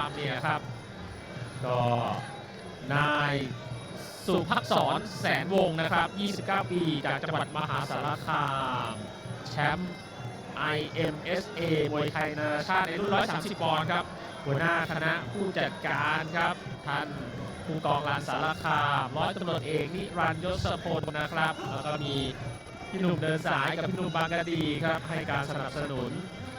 ามเนี่ยครับ ก็นายสุภักษรแสนวงนะครับ 29 ปีจากจังหวัดมหาสารคาม แชมป์ IMSA มวยไทยนานาชาติในรุ่น 130 ปอนด์ครับ หัวหน้าคณะผู้จัดการครับ ท่านผู้กองลานสารคามร้อยตำรวจเอกนิรันยศพลนะครับ แล้วก็มีพี่หนุ่มเดินสายกับพี่หนุ่มบางกะดีครับ ให้การสนับสนุน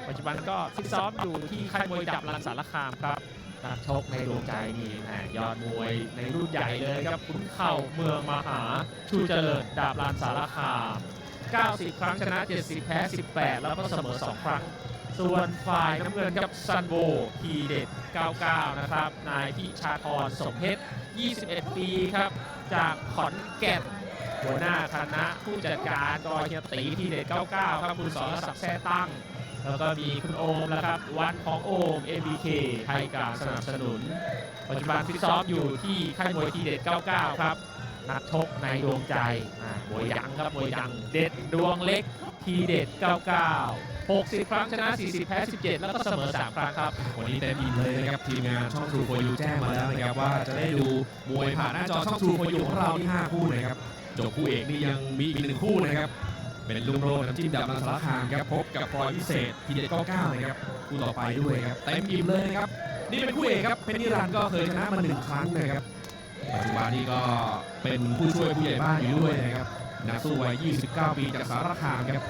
ปัจจุบันก็ฟิตซ้อมอยู่ที่ค่ายมวยดับลานสารคามครับนักชกในดวงใจนี่แหมยอดมวยในรุ่นใหญ่เลยครับขุนเข่าเมืองมหาชูเจริญดาบลานสารคาม 90 ครั้งชนะ 70 แพ้ 18 แล้วก็เสมอ 2 ครั้ง ส่วนฝ่ายน้ำเงินกับซันโบทีเด็ด 99 นะครับ นายพิชาธรสมเพชร 21 ปีครับ จากขอนแก่นหัวหน้าคณะผู้จัดการกอยเฮียตีทีเด็ด 99 ครับคุณสรศักดิ์แท้ตั้ง แล้วก็มีคุณโอมนะครับวันของโอม MBK ให้การสนับสนุน ปัจจุบันฟิตซ้อมอยู่ที่ค่ายมวยทีเด็ด 99 ครับ นักชกในดวงใจมวยยังครับมวยยังเด็ดดวงเล็กทีเด็ด 99 60 ครั้งชนะ 40 แพ้ 17 แล้วก็เสมอ 3 ครั้งครับ วันนี้เต็มอิ่มเลยนะครับ ทีมงานช่อง True for You แจ้งมาแล้วนะครับ ว่าจะได้ดูมวยผ่านหน้าจอช่อง True for You ของเราที่ 5 คู่นะครับ จบคู่เอกนี่ยังมีอีกหนึ่งคู่นะครับ เป็นลุงโรดน้ำจิ้มดับนันสารคามครับพบกับพลอยพิเศษทีเด็ด99นะครับคู่ต่อไปด้วยครับเต็มอิ่มเลยนะครับนี่เป็นคู่เอกครับเพนนิรันดร์ก็เคยชนะมาหนึ่งครั้งนะครับปัจจุบันนี้ก็เป็นผู้ช่วยผู้ใหญ่บ้านอยู่ด้วยนะครับนักสู้วัย 29 ปีจากสารคามครับ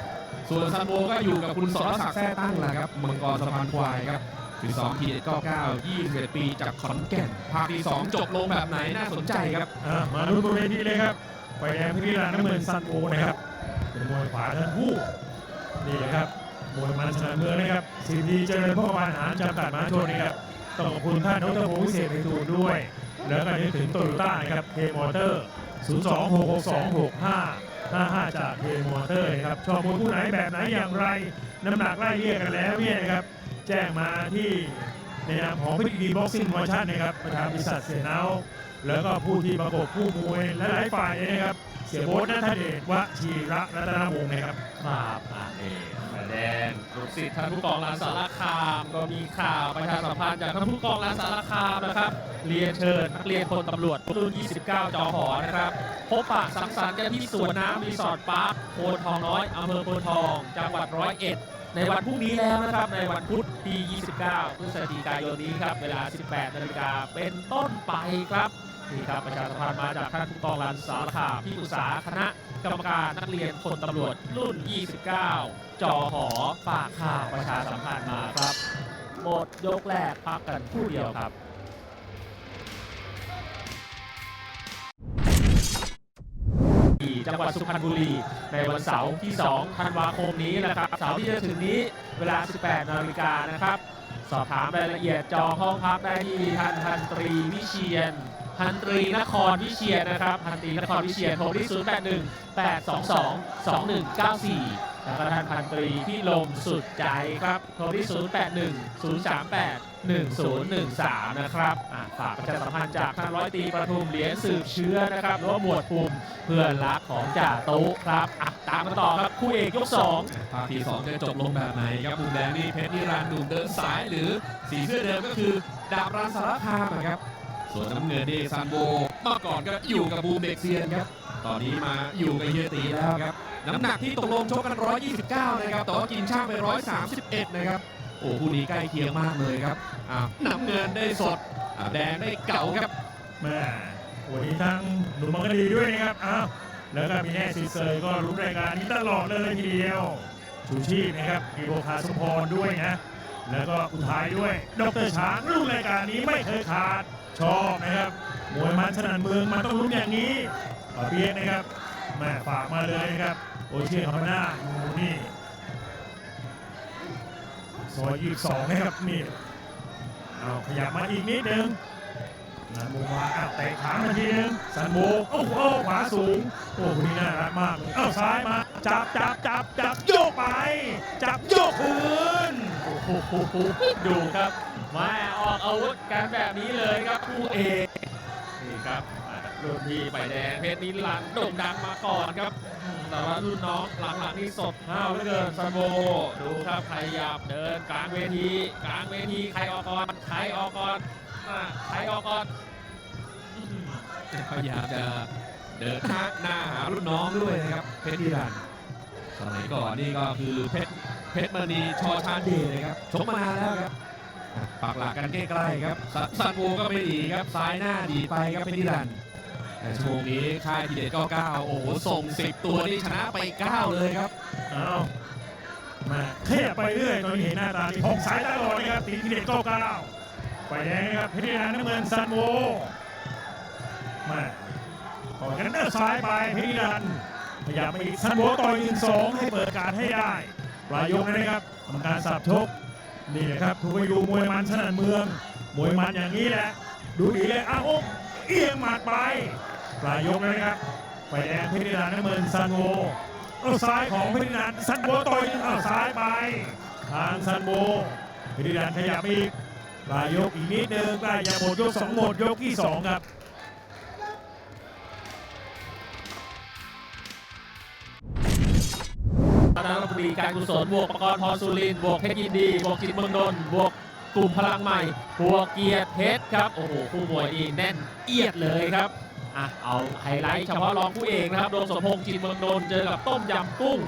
ส่วนซันโบก็อยู่กับคุณสรศักดิ์แท้ตั้งแหละครับมังกรสะพานควายครับคือ2ทีเด็ด99 21 ปีจากขอนแก่นภาคที่ 2 จบลงแบบไหนน่าสนใจครับมาดูตัวเวทีเลยครับไฟแดงพิริรันน้ำเงินซันโอนะครับ เป็นมวยขวาทั้งคู่นี่แหละครับมวยมันชนะเมืองนะครับสินดีเจริญพ่อปานหารจำกัดมหาชนนะครับต้องขอบคุณท่านดรพงศ์วิเศษในทูลด้วย แล้วก็นึกถึงโตโยต้านะครับเคมอเตอร์ 026626555 จากเคมอเตอร์นะครับชอบมวยคู่ไหนแบบไหนอย่างไร น้ำหนักไล่เรียกกันแล้วเนี่ยนะครับแจ้งมาที่ในนามของพิธีบ็อกซิ่งมอชั่นนะครับประธานบริษัทเสียนาแล้วก็ผู้ที่ประกบผู้มวยและหลายฝ่ายเลยนะครับ เสียโบ๊ทนัทเดชวชีระรัตนวงศ์นะครับครับอ่านี่ฝ่ายแดงลูกศิษย์ท่านผู้กองลานสารคามก็มีข่าวประชาสัมพันธ์จากท่านผู้กองลานสารคามนะครับ เรียนเชิญนักเรียนพลตำรวจรุ่น 29 จอหอนะครับ พบปะสังสรรค์กันที่สวนน้ำรีสอร์ทปาร์คโพนทองน้อยอำเภอโพนทอง จังหวัดร้อยเอ็ดในวันพรุ่งนี้แล้วนะครับ ในวันพุธที่ 29 พฤศจิกายนนี้ครับ เวลา 18 นาฬิกาเป็นต้นไปครับ นี่ครับประชาสัมพันธ์มาจากท่านผู้กองรันสารคามที่ปรึกษาคณะกรรมการนักเรียนพลตำรวจรุ่น 29 จอหอฝากข่าวประชาสัมพันธ์มาครับ หมดยกแรกพักกันครู่เดียวครับจังหวัดสุพรรณบุรี ในวันเสาร์ที่ 2 ธันวาคมนี้นะครับเสาร์ที่จะถึงนี้เวลา 18 นาฬิกานะครับ สอบถามรายละเอียดจองห้องพักได้ที่ทันพันตรีวิเชียน พันตรีนครวิเชียนนะครับพันตรีนครวิเชียนโทรที่0 8 1 8 2 2 2 1 9 4แล้วก็ท่านพันตรีพี่ลมสุดใจครับโทรที่0 8 1 0 3 8 1 0 1 3นะครับฝากประชาสัมพันธ์จากท่านร้อยตรีประทุมเหรียญสืบเชื้อนะครับหรือว่าหมวดภูมิเพื่อนรักของจ่าตุ๊ครับตามกันต่อครับคู่เอกยกสองภาคที่2จะจบลงแบบไหนครับมุมแดงนี่เพชรนิรันดร์หนุ่มเดินสายหรือสีเสื้อเดิมก็คือดาบรันสารคามครับ ส่วนน้ำเงินนี่ซันโบเมื่อก่อนก็อยู่กับบูมเด็กเซียนครับ ตอนนี้มาอยู่กับเฮียตีแล้วครับ น้ำหนักที่ตกลงชกกัน 129 นะครับแต่ว่ากินช่างไป 131 นะครับ โอ้คู่นี้ใกล้เคียงมากเลยครับน้ำเงินได้สดแดงได้เก่าครับแม่วันนี้ทั้งหนุ่มมังกรดีด้วยนะครับอ้าวแล้วก็มีแน่ซีเซอร์ก็รู้รายการนี้ตลอดเลยทีเดียวชูชีพนะครับมีโบคาสมพรด้วยนะแล้วก็อุทัยด้วย ดรช้างรู้รายการนี้ไม่เคยขาด ชอบนะครับมวยมันสนันเมืองมันต้องรู้อย่างนี้ปาเปียกนะครับแม่ฝากมาเลยนะครับโอเชียนคาร์นาอยู่นี่ซอยยี่สองนะครับนี่เอาขยับมาอีกนิดนึงนันโมมาอ้าวเตะขามาทีนึงสันโบโอ้โหขวาสูงโอ้คนนี้น่ารักมากเลยเอ้าซ้ายมาจับจับจับจับโยกไป จับโยกคืนโอ้โหดูครับ มาออกอาวุธกันแบบนี้เลยครับคู่เอกนี่ครับรุ่นพี่ใบแดงเพชรนิรันโด่งดังมาก่อนครับ แต่ว่ารุ่นน้องหลังๆนี่สดห้าวเหลือเกินซันโบดูครับขยับเดินกลางเวทีกลางเวทีใครออกก่อนใครออกก่อนใครออกก่อนอืมพยายามจะเดินหน้าหน้าหารุ่นน้องด้วยนะครับเพชรนิรันสมัยก่อนนี่ก็คือเพชรเพชรมณีชอชาเดชนะครับชกมานานแล้วครับ อะปักหลักกันใกล้ๆครับซัซันโวก็ไม่ดีครับซ้ายหน้าดีไปครับเพชรนิรันดร์แต่ช่วงนี้ค่ายทีเด็ด99โอ้โหส่ง10ตัวนี่ชนะไป9เลยครับเอามาขยับไปเรื่อยตอนนี้เห็นหน้าตาที่หกสายตลอดนะครับตีทีเด็ดเก้าเก้าไฟแดงนะครับเพชรนิรันดร์น้ำเงินซันโวมาต่อยกันเด้อซ้ายไปเพชรนิรันดร์ขยับไปอีกซันโวต่อยหนึ่งสองให้เปิดการให้ได้ปลายยกนะครับกรรมการสับชก นี่แหละครับทุกไปดูมวยมันสนั่นเมือง มวยมันอย่างนี้แหละ ดูดีเลยอ้าวเอียงหมัดไปปลายยกแล้วนะครับไฟแดงเพชรนิรันน้ำเงินซันโวเอาซ้ายของเพชรนันซันโบต่อยเอาซ้ายไป ทางซันโบเพชรนันขยับอีกปลายยกอีกนิดนึงใกล้จะหมดยกสองหมดยกที่สองครับ คณะรัฐมนตรีการกุศลบวกประกรณ์พรสุรินทร์บวกเพชรยินดีบวกจิตเมืองนนท์บวกกลุ่มพลังใหม่บวกเกียรติเพชรครับโอ้โหคู่มวยนี่แน่นเอียดเลยครับอะเอาไฮไลท์เฉพาะรองคู่เอกนะครับโดมสมพงษ์จิตเมืองนนท์เจอกับต้มยำกุ้ง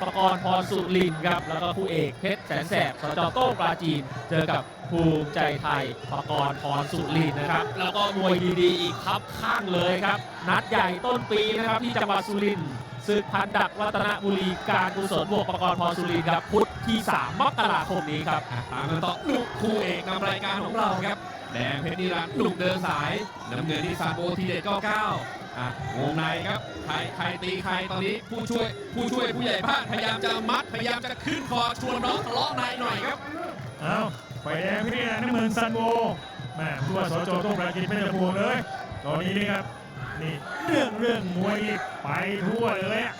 ประกรณ์พรสุรินทร์ครับแล้วก็คู่เอกเพชรแสนแสบสจโต้งปราจีน เจอกับภูมิใจไทยประกรณ์พรสุรินทร์นะครับ แล้วก็มวยดีๆอีกครับข้างเลยครับ นัดใหญ่ต้นปีนะครับที่จังหวัดสุรินทร์ ศึกพันดักรัตนบุรีการกุศลบวกประกรณ์พรสุรินทร์ครับพุธที่ 3 มกราคมนี้ครับอะตามกันต่อลูกคู่เอกนำรายการของเราครับ แดงเพชรนิรันดร์ลูกเดินสายน้ำเงินที่ซาโบทีเด็ด99อะวงในครับใครใครตีใครตอนนี้ผู้ช่วยผู้ช่วยผู้ใหญ่ภาคพยายามจะมัดพยายามจะขึ้นคอชวนน้องทะเลาะในหน่อยครับ เอาไฟแดงเพชรนันท์น้ำเงินซันโบแม่ผู้ว่าสจต้องประกินไม่จะบวงเลย ตอนนี้นี่ครับ นี่เรื่องเรื่องมวยไปทั่วเลยอะ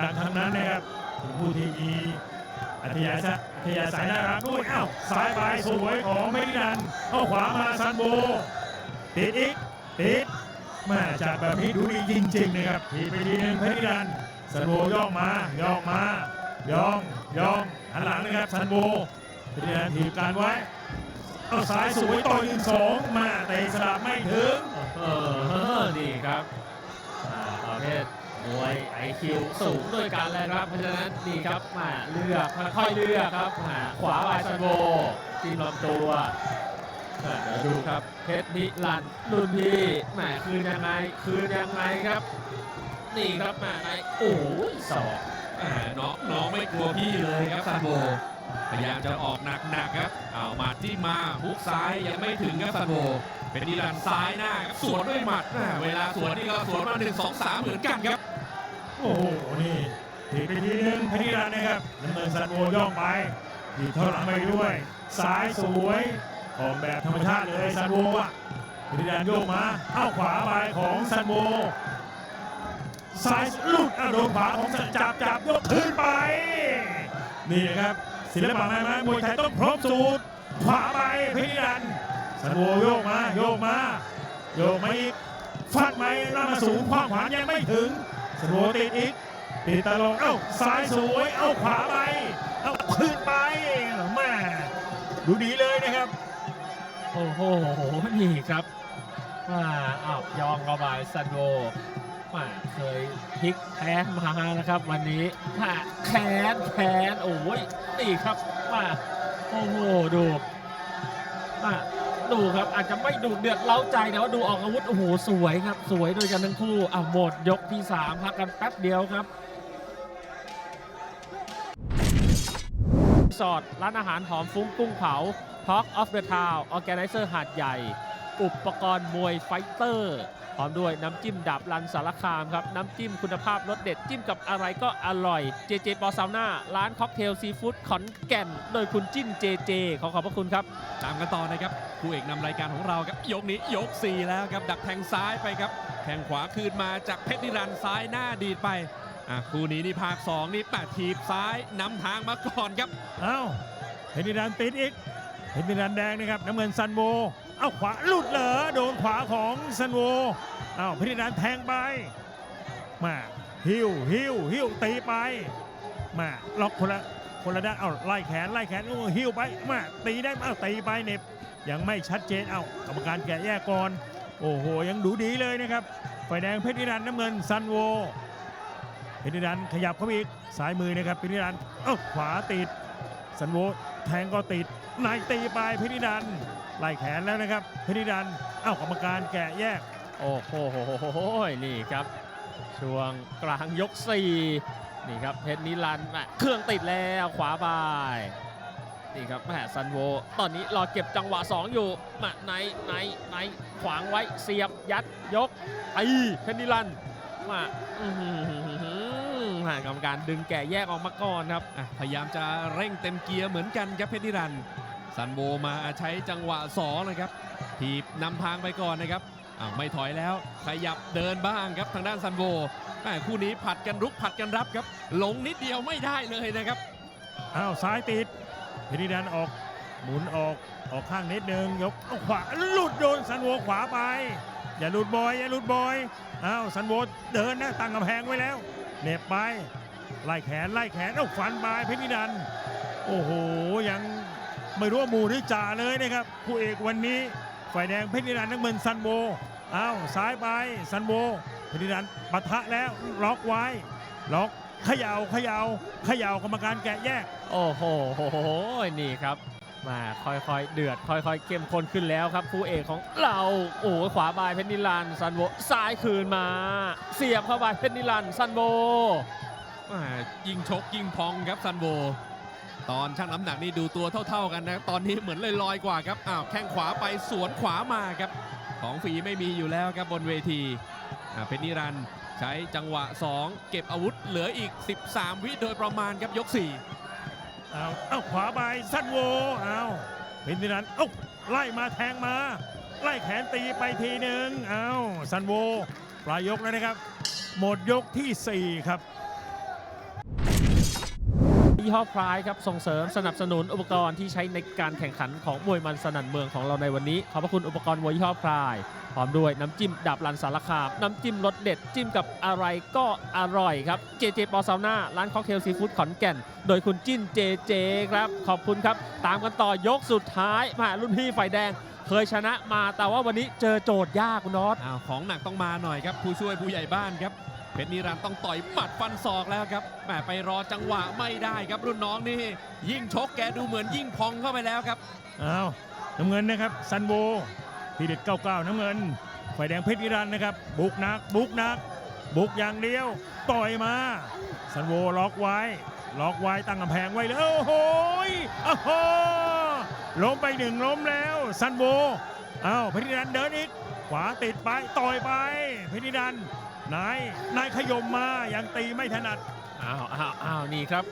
ดังๆทั้งนั้นนะครับเป็นผู้ที่มีอัธยาศัยอัธยาศัยน่ารักด้วยอ้าวซ้ายไปสวยของเพชรนันท์เอาขวามาซันโบติดอีกติดแม่จากแบบนี้ดูดีจริงๆนะครับทีไปทีนึงเพชรดันซันโบย่องมาย่องมาย่องย่องหันหลังนะครับซันโบเพชรดันถีบการไว้เอาซ้ายสวยต่อยหนึ่งสองมาเตะสลับไม่ถึง เออนี่ครับประเภทมวยไอคิวสูงด้วยกันเลยครับ เพราะฉะนั้นนี่ครับมาเลือกค่อยๆเลือกครับมาขวาบายซันโบจิ้มลำตัวเดี๋ยวดูครับเพชรนิรันรุ่นพี่แหมคืนยังไงคืนยังไงครับ นี่ครับมาไงโอ้ยสองอ่าน้องน้องไม่กลัวพี่เลยครับซันโบ พยายามจะออกหนักๆครับเอาหมัดที่มาฮุกซ้ายยังไม่ถึงครับซันโบเป็นนิรันซ้ายหน้าครับสวนด้วยหมัดเวลาสวนนี่ก็สวนมา1 2 3เหมือนกันครับ โอ้โหนี่ถีบไปทีนึงเพชรดันทร์นะครับน้ำเงินซันโบย่องไปถีบเท่าหลังไปด้วยซ้ายสวยออกแบบธรรมชาติเลยซันโบอะเพชรดันทร์โยกมาเอาขวาไปของซันโบซ้ายลูกอะโดนขวาของสันจับจับยกขึ้นไปนี่นะครับ ศิลปะแม่ไม้มวยไทยต้องพร้อมสูตรขวาไปพิรันสันโวโยกมาโยกมาโยกมาอีกฟาดไหมล่ามาสูงขวางขวายังไม่ถึงสันโวติดอีกติดตลอดเอ้าซ้ายสวยเอ้าขวาไปเอ้าขึ้นไปแม่ดูดีเลยนะครับ โอ้โหนี่ครับมาอ้าวยองกระบายซันโด มาเคยพลิกแพ้มานะครับวันนี้มาแค้นแค้นโอ้ยนี่ครับมาโอ้โหดูมาดูครับอาจจะไม่ดูเดือดเล้าใจแต่ว่าดูออกอาวุธโอ้โหสวยครับ สวยด้วยกันทั้งคู่อะหมดยกที่3พักกันแป๊บเดียวครับสอร์ทร้านอาหารหอมฟุ้งกุ้งเผา Talk of the Town Organizer หาดใหญ่ อุปกรณ์มวยไฟเตอร์ พร้อมด้วยน้ำจิ้มดับรันสารคามครับ น้ำจิ้มคุณภาพรสเด็ดจิ้มกับอะไรก็อร่อยเจเจปอซาวน่าร้านค็อกเทลซีฟู้ดขอนแก่น โดยคุณจิ้นเจเจขอขอบพระคุณครับ ตามกันต่อนะครับคู่เอกนำรายการของเราครับ ยกนี้ยก 4 แล้วครับ ดักแทงซ้ายไปครับแทงขวาคืนมาจากเพชรนิรันดร์ซ้ายหน้าดีดไปอะคู่นี้นี่ภาค2นี่แปดทีบซ้ายนำทางมาก่อนครับ เอ้าเพชรนิรันดร์ติดอีกเพชรนิรันดร์แดงนะครับน้ำเงินซันโว เอาขวาหลุดเหรอโดนขวาของซันโวเอ้าวเพชรนิรันแทงไปมาหิวหิวหิวตีไปมาล็อกคนละคนละด้านเอ้าไล่แขนไล่แขนโอ้หิวไปมาตีได้เอ้าตีไปเน็บยังไม่ชัดเจนเอ้ากรรมการแกะแยกก่อนโอ้โหยังดูดีเลยนะครับฝ่ายแดงเพชรนิรันดร์น้ำเงินซันโวเพชรนิรันดร์ขยับเข้าไปอีกซ้ายมือนะครับเพชรนิรันดร์เอ้าขวาติดซันโวแทงก็ติดนายตีไปเพชรนิรันดร์ ไล่แขนแล้วนะครับเพนิรันเอ้ากรรมการแกะแยก โอ้โหนี่ครับ ช่วงกลางยก 4 นี่ครับเพชรนิรันดร์แม่เครื่องติดแล้วขวาบายนี่ครับแหมซันโว ตอนนี้รอเก็บจังหวะ 2 อยู่มาไหนไหนไหนขวางไว้เสียบยัดยกไอ้เพชรนิรันด์มาหากรรมการดึงแก่แยกออกมาก่อนครับ พยายามจะเร่งเต็มเกียร์เหมือนกันครับเพชรนิรันด์ ซันโบมาใช้จังหวะ2นะครับทีบนำทางไปก่อนนะครับอ้าวไม่ถอยแล้วขยับเดินบ้างครับทางด้านซันโบแม่คู่นี้ผัดกันรุกผัดกันรับครับหลงนิดเดียวไม่ได้เลยนะครับอ้าวซ้ายติดเพนิรันออกหมุนออกออกข้างนิดนึงยกขวาหลุดโดนซันโวขวาไป อย่าหลุดบอยอย่าหลุดบอยอ้าวซันโวเดินนะตั้งกำแพงไว้แล้วเหน็บไปไล่แขนไล่แขนเอาฟันไปเพนิรัน โอ้โหยัง ไม่รู้ว่าหมู่หรือจ่าเลยนะครับผู้เอกวันนี้ฝ่ายแดงเพชรนิรันดร์นักเงินซันโวอ้าวซ้ายไปซันโวเพชรนิรันดร์ปะทะแล้วล็อกไว้ล็อกเขย่าเขย่าเขย่ากรรมการแกะแยก โอ้โหนี่ครับมาค่อยๆ เดือด ค่อยๆเข้มข้นขึ้นแล้วครับคู่เอกของเราโอ้ขวาบายเพชรนิรันดร์ซันโบซ้ายคืนมา เสียบเข้าไปเพชรนิรันดร์ซันโบยิงชกยิงพองครับซันโบ ตอนช่างน้ำหนักนี่ดูตัวเท่า ๆกันนะ ตอนนี้เหมือนเลยลอยกว่าครับ อ้าวแข้งขวาไปสวนขวามาครับ ของฟรีไม่มีอยู่แล้วครับบนเวทีอ่าเพชรนิรันด์ใช้จังหวะ 2 เก็บอาวุธเหลืออีก 13 วิโดยประมาณครับยก4เอาเอาขวาไปสั้นโวเอาเพชรนิรันดร์เอาไล่มาแทงมา ไล่แขนตีไปทีหนึ่งเอาซันโวปลายยกแล้วนะครับ หมดยกที่ 4 ครับ ยี่ห้อพรายครับส่งเสริมสนับสนุนอุปกรณ์ที่ใช้ในการแข่งขันของมวยมันสนั่นเมืองของเราในวันนี้ ขอบพระคุณอุปกรณ์มวยยี่ห้อพรายพร้อมด้วยน้ำจิ้มดับรันสารคาม น้ำจิ้มรสเด็ด จิ้มกับอะไรก็อร่อยครับเจเจปอซาวน่าร้านค็อกเทลซีฟู้ดขอนแก่น โดยคุณจิ้นเจเจครับ ขอบคุณครับ ตามกันต่อยกสุดท้ายมารุ่นพี่ไฟแดง เคยชนะมาแต่ว่าวันนี้เจอโจทย์ยากคุณน็อตของหนักต้องมาหน่อยครับผู้ช่วยผู้ใหญ่บ้านครับ ชรนิรันต้องต่อยหมัดฟันศอกแล้วครับแหมไปรอจังหวะไม่ได้ครับรุ่นน้องนี่ ยิ่งชกแกดูเหมือนยิ่งพองเข้าไปแล้วครับเอาน้ำเงินนะครับซันโวทีเด็ด99น้ำเงินฝ่ายแดงเพชรนิรันต์นะครับ บุกนัก บุกนัก บุกอย่างเดียว ต่อยมาซันโวล็อกไว้ ล็อกไว้ตั้งกำแพงไว้เลยโอ้โหโอ้โหล้มไปหนึ่งล้มแล้วซันโวเอาเพชรนิรันต์เดินอีกขวาติดไปต่อยไปเพชรนิรันต์ นายนายขยมมายังตีไม่ถนัดอ้าวอ้าวอ้าวนี่ครับ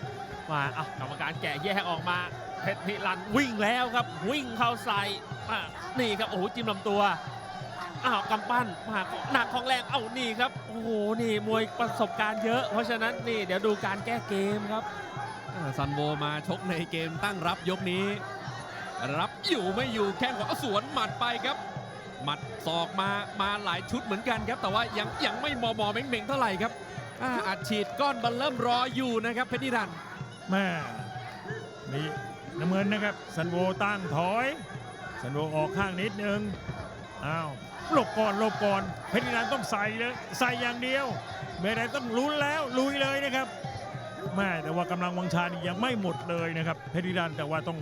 มาอะกรรมการแกะแยกออกมาเพชรนิรันดร์วิ่งแล้วครับ วิ่งเข้าใส่อะนี่ครับโอ้โหจิ้มลำตัวอ้าวกำปั้นมาหนักของแรงเอ้านี่ครับโอ้โหนี่มวยประสบการณ์เยอะ เพราะฉะนั้นนี่เดี๋ยวดูการแก้เกมครับอ่าซันโบมาชกในเกมตั้งรับยกนี้ รับอยู่ไม่อยู่แข้งขวาสวนหมัดไปครับ หมัดศอกมามาหลายชุดเหมือนกันครับ แต่ว่ายังยังไม่มอมอเม่งเม่งๆเท่าไหร่ครับอ่าอัดฉีดก้อนบัลเริ่มรออยู่นะครับเพชรนิรันดร์แม่มีน้ำเงินนะครับซันโวตั้งถอยซันโวออกข้างนิดนึงอ้าวหลบก่อนหลบก่อนเพชรนิรันดร์ต้องใส่เลยใส่อย่างเดียวเมได้ต้องลุ้นแล้วลุยเลยนะครับแม่แต่ว่ากำลังวังชานี่ยังไม่หมดเลยนะครับเพชรนิรันดร์แต่ว่าต้อง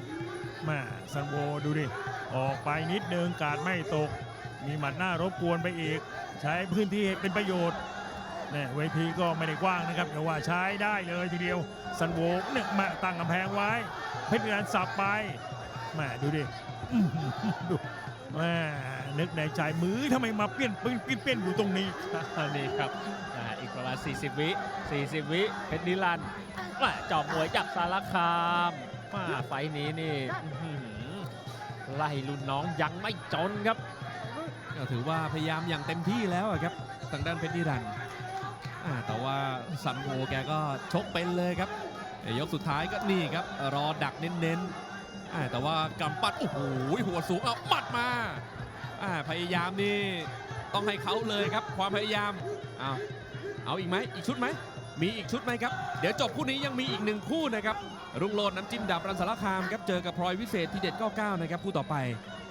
แม่ซันโวดูดิออกไปนิดนึงการไม่ตก มีหมัดหน้ารบกวนไปอีก ใช้พื้นที่เป็นประโยชน์เนี่ยเวทีก็ไม่ได้กว้างนะครับแต่ว่าใช้ได้เลยทีเดียวซันโวเนี่ยมาตั้งกำแพงไว้ เพชรนิรันสับไปแหม่ดูดิดูแหม่นึกในใจมือทำไมมาเปี้ยนปืนเปี้ยนเปี้ยนอยู่ตรงนี้นี่ครับอีกประมาณ 40 วิ 40 วิเพชรนิรันดร์มจอบมวยจากสารคามมาไฟนี้นี่ไล่รุ่นน้องยังไม่จนครับ ก็ถือว่าพยายามอย่างเต็มที่แล้วครับทางด้านเพชรนิรันดร์แต่ว่าซันโบแกก็ชกเป็นเลยครับยกสุดท้ายก็นี่ครับ รอดักเน้นๆอ่าแต่ว่ากำปั้นโอ้โหหัวสูงเอาปัดมาพยายามนี่ต้องให้เขาเลยครับความพยายามเอาเอาอีกไหมอีกชุดไหม มีอีกชุดไหมครับ เดี๋ยวจบคู่นี้ยังมีอีกหนึ่งคู่นะครับ รุ่งโรจน์น้ำจิ้มดับรันสารคามครับ เจอกับพลอยวิเศษทีเด็ด99 นะครับ คู่ต่อไป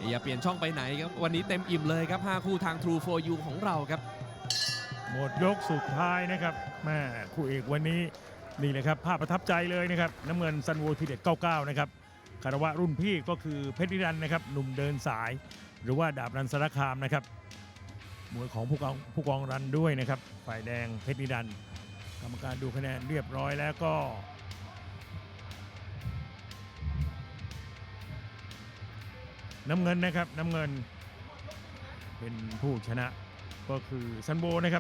อย่าเปลี่ยนช่องไปไหนครับ วันนี้เต็มอิ่มเลยครับ 5 คู่ทาง True for You ของเราครับ หมดยกสุดท้ายนะครับแม่คู่เอกวันนี้นี่เลยครับภาพประทับใจเลยนะครับน้ำเงินซันโวทีเด็ด99 นะครับคารวะรุ่นพี่ก็คือเพชรนิรันดร์นะครับหนุ่มเดินสาย หรือว่าดาบรันสารคามนะครับมวยของผู้กองผู้กองรันด้วยนะครับฝ่ายแดงเพชรนิรันดร์ กรรมการดูคะแนนเรียบร้อยแล้วก็ น้ำเงินนะครับน้ำเงินเป็นผู้ชนะก็คือซันโบนะครับ